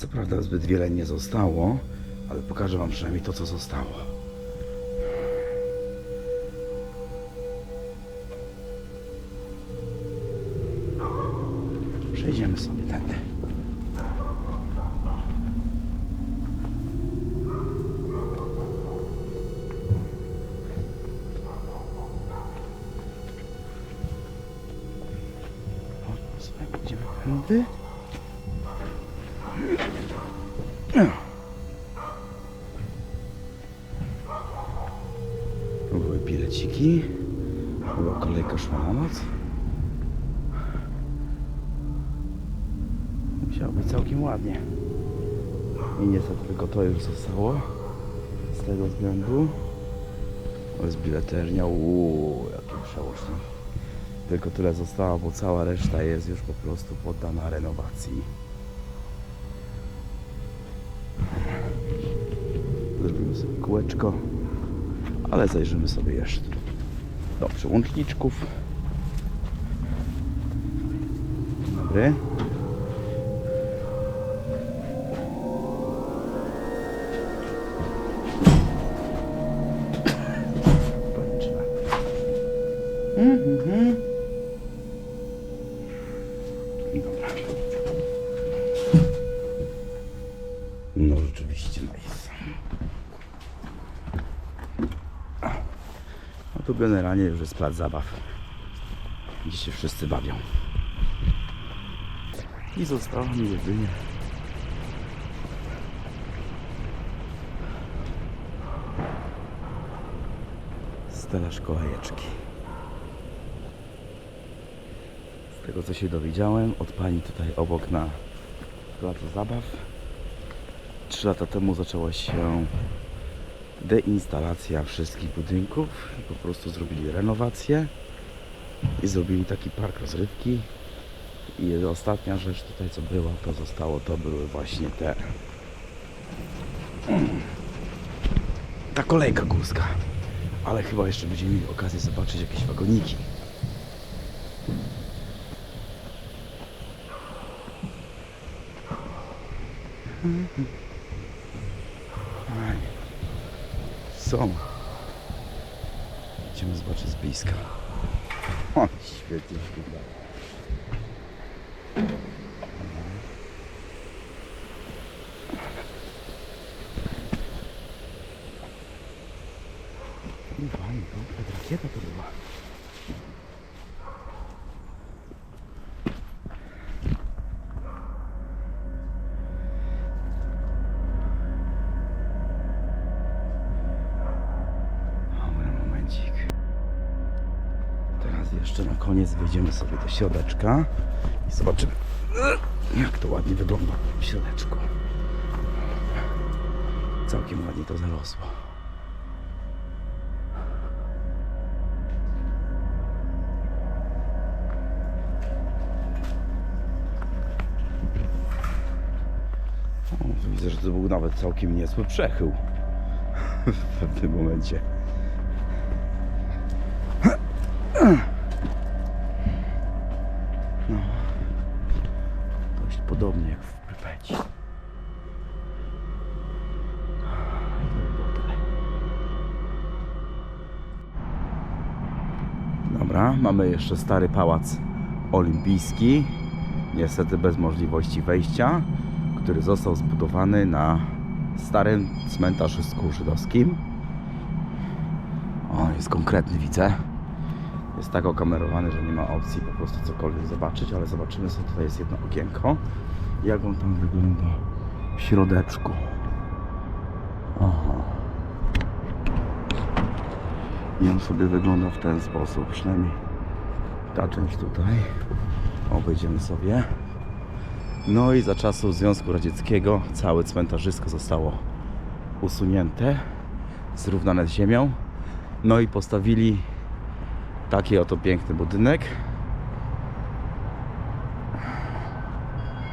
Co prawda zbyt wiele nie zostało, ale pokażę Wam przynajmniej to, co zostało. Przejdziemy sobie tędy. O, sobie idziemy tędy. Były bileciki. Była kolejka noc. Musiało być całkiem ładnie. I niestety tylko to już zostało. Z tego względu. Jest bileternia. Uuu, jaki przełóżnik. Tylko tyle zostało, bo cała reszta jest już po prostu poddana renowacji. Zrobimy sobie kółeczko, ale zajrzymy sobie jeszcze do przełączniczków. Dzień Dobry. Kończymy. Mhm. Dobra. No rzeczywiście nice. Tu generalnie już jest plac zabaw. Gdzie się wszyscy bawią. I zostało mi jedynie stelaż kolejeczki. Z tego co się dowiedziałem od pani tutaj obok na placu zabaw. Trzy lata temu zaczęła się deinstalacja wszystkich budynków. Po prostu zrobili renowację i zrobili taki park rozrywki. I ostatnia rzecz tutaj co była, to zostało, to były właśnie te ta kolejka górska. Ale chyba jeszcze będziemy mieli okazję zobaczyć jakieś wagoniki. Fajnie. Są. Idziemy zobaczyć z bliska. O, świetnie wygląda. No fajnie, to rakieta to była. Jeszcze na koniec wejdziemy sobie do środeczka i zobaczymy, jak to ładnie wygląda w środeczku. Całkiem ładnie to zarosło. Widzę, że to był nawet całkiem niezły przechył w pewnym momencie dość podobnie jak w Prypeci. To by było tyle. Dobra, mamy jeszcze stary pałac olimpijski, niestety bez możliwości wejścia, który został zbudowany na starym cmentarzysku żydowskim. O, jest konkretny, widzę. Jest tak okamerowany, że nie ma opcji po prostu cokolwiek zobaczyć, ale zobaczymy sobie, tutaj jest jedno okienko, jak on tam wygląda w środeczku. I on sobie wygląda w ten sposób, przynajmniej ta część tutaj. Obejdziemy sobie. No i za czasów Związku Radzieckiego całe cmentarzysko zostało usunięte, zrównane z ziemią. No i postawili taki oto piękny budynek.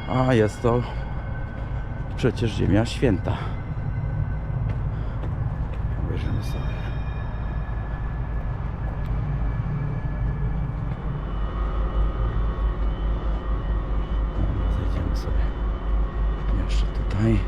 A jest to przecież ziemia święta. Obejrzymy sobie. Dobra,